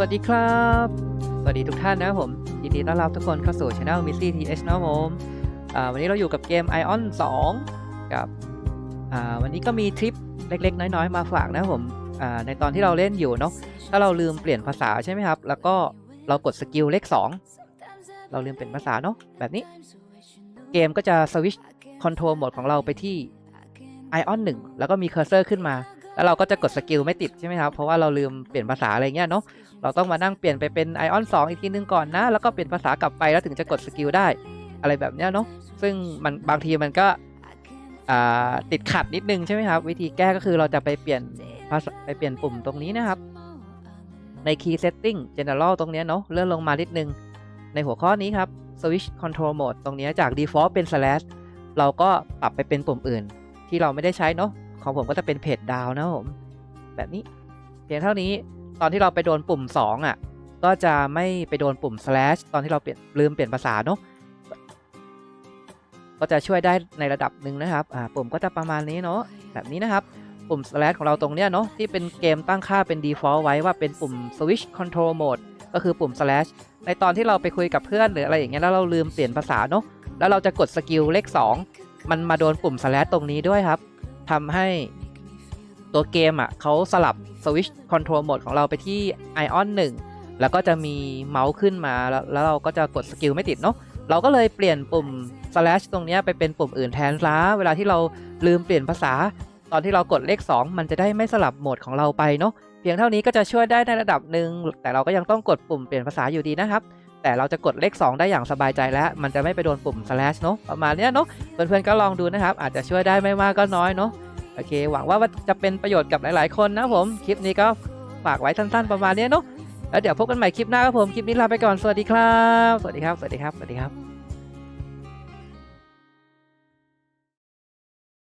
วัสดีครับ สวัสดีทุกท่านนะครับผม ยินดีต้อนรับทุกคนเข้าสู่ช anel Missy TH นะครับผมวันนี้เราอยู่กับเกม Ion 2 กับวันนี้ก็มีทริปเล็ก ๆ น้อย ๆ มาฝากนะครับผมในตอนที่เราเล่นอยู่เนาะ ถ้าเราลืมเปลี่ยนภาษาใช่ไหมครับ แล้วก็เรากดสกิลเลข 2 เราลืมเปลี่ยนภาษาเนาะ แบบนี้ เกมก็จะสวิชคอนโทรลโหมดของเราไปที่ Ion 1 แล้วก็มีเคอร์เซอร์ขึ้นมา แล้วเราก็จะกดสกิลไม่ติดใช่ไหมครับเพราะว่าเราลืมเปลี่ยนภาษาอะไรเงี้ยเนาะเราต้องมานั่งเปลี่ยนไปเป็น Ion 2อีกทีนึงก่อนนะแล้วก็เปลี่ยนภาษากลับไปแล้วถึงจะกดสกิลได้อะไรแบบเนี้ยเนาะซึ่งมันบางทีมันก็ติดขัดนิดนึงใช่ไหมครับ วิธีแก้ก็คือเราจะไปเปลี่ยนภาษาไปเปลี่ยนปุ่มตรงนี้นะครับ ใน Key Setting General ตรงเนี้ยเนาะเลื่อนลงมานิดนึง ในหัวข้อนี้ครับ Switch Control Mode ตรงเนี้ยจาก Default เป็น slash เราก็ปรับไปเป็นปุ่มอื่น ที่เราไม่ได้ใช้เนาะ ของผมก็จะเป็นเพจดาวนะครับผมแบบนี้เพียงเท่านี้ตอนที่เราไปโดนปุ่ม 2อะก็จะไม่ไปโดนปุ่ม slash ตอนที่เราเปลี่ยนลืมเปลี่ยนภาษาเนาะก็จะช่วยได้ในระดับหนึ่งนะครับอ่าปุ่มก็จะประมาณนี้เนาะแบบนี้นะครับปุ่ม slash ของเราตรงเนี้ยเนาะที่เป็นเกมตั้งค่าเป็น default ไว้ว่าเป็นปุ่ม switch control mode ก็คือปุ่ม slash ในตอนที่เราไปคุยกับเพื่อนหรืออะไรอย่างเงี้ยแล้วเราลืมเปลี่ยนภาษาเนาะแล้วเราจะกดสกิลเลข 2 มันมาโดนปุ่ม slash ตรงนี้ด้วยครับ ทำให้ตัวเกมอะเขาสลับ switch control mode ของเราไปที่ ion 1 แล้วก็จะมีเมาส์ขึ้นมาแล้วแล้วเราก็จะกดสกิลไม่ติดเนาะเราก็เลยเปลี่ยนปุ่ม slash ตรงนี้ไปเป็นปุ่มอื่นแทนซะเวลาที่เราลืมเปลี่ยนภาษา ตอนที่เรากดเลข 2 มันจะได้ไม่สลับโหมดของเราไปเนาะเพียงเท่านี้ก็จะช่วยได้ในระดับหนึ่งแต่เราก็ยังต้องกดปุ่มเปลี่ยนภาษาอยู่ดีนะครับ แต่เราจะกดเลข 2 ได้อย่างสบายใจแล้ว มันจะไม่ไปโดนปุ่ม slash เนาะประมาณนี้เนาะเพื่อนๆก็ลองดูนะครับ อาจจะช่วยได้ไม่มากก็น้อยเนาะโอเค หวังว่าจะเป็นประโยชน์กับหลายๆ คนนะผมคลิปนี้ก็ฝากไว้สั้นๆ ประมาณนี้เนาะแล้วเดี๋ยวพบกันใหม่คลิปหน้าครับผมคลิปนี้ลาไปก่อนสวัสดีครับ สวัสดีครับสวัสดีครับสวัสดีครับ